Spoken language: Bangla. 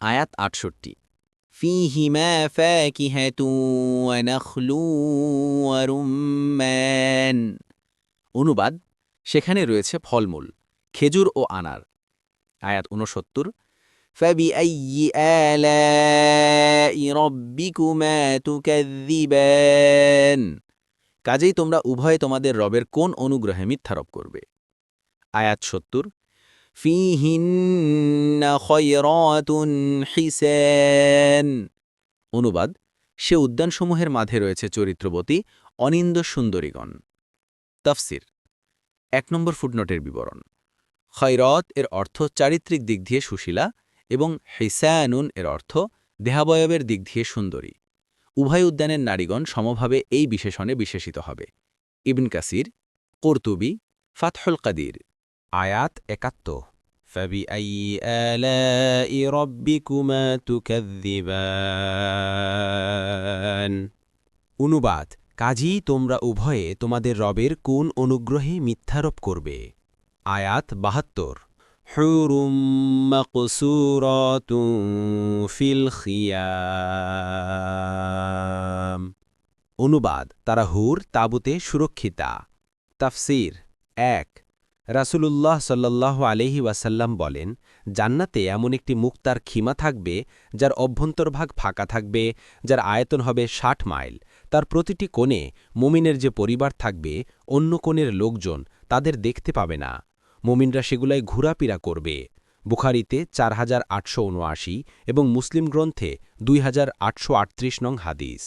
আয়াত আটষট্টি فيهما فاكهة ونخل ورمان অনুবাদ সেখানে রয়েছে ফলমূল খেজুর ও আনার আয়াত উনসত্তর فبأي آلاء ربكما تكذبان কাজেই তোমরা উভয়ে তোমাদের রবের কোন অনুগ্রহে মিথ্যারোপ করবে আয়াত সত্তর ফিহিন্না অনুবাদ, সে উদ্যানসমূহের মাঝে রয়েছে চরিত্রবতী অনিন্দ সুন্দরীগণ। তফসির, এক নম্বর ফুটনোটের বিবরণ। খৈরত এর অর্থ চারিত্রিক দিক দিয়ে সুশীলা এবং হিসায়ানুন এর অর্থ দেহাবয়বের দিক দিয়ে সুন্দরী। উভয় উদ্যানের নারীগণ সমভাবে এই বিশেষণে বিশেষিত হবে। ইবন কাসির, কর্তুবি, ফাতহুল কাদির। আয়াত একাত্তর فبأي آلاء ربكما تكذبان অনুবাদ কাজী তোমরা উভয়ে তোমাদের রবের কোন অনুগ্রহে মিথ্যারোপ করবে আয়াত বাহাত্তর হুরুম মাকসুরাতুন ফিল খিয়াম অনুবাদ তারা হুর তাবুতে সুরক্ষিতা তাফসির এক রাসূলুল্লাহ সাল্লাল্লাহু আলহি ওয়াসাল্লাম বলেন, জান্নাতে এমন একটি মুক্তার খিমা থাকবে, যার অভ্যন্তরভাগ ফাঁকা থাকবে, যার আয়তন হবে ষাট মাইল। তার প্রতিটি কোণে মুমিনের যে পরিবার থাকবে, অন্য কোণের লোকজন তাদের দেখতে পাবে না। মুমিনরা সেগুলায় ঘোরাপিরা করবে। বুখারিতে চার হাজার আটশো উনআশি এবং মুসলিম গ্রন্থে দুই হাজার আটশো আটত্রিশ নং হাদিস।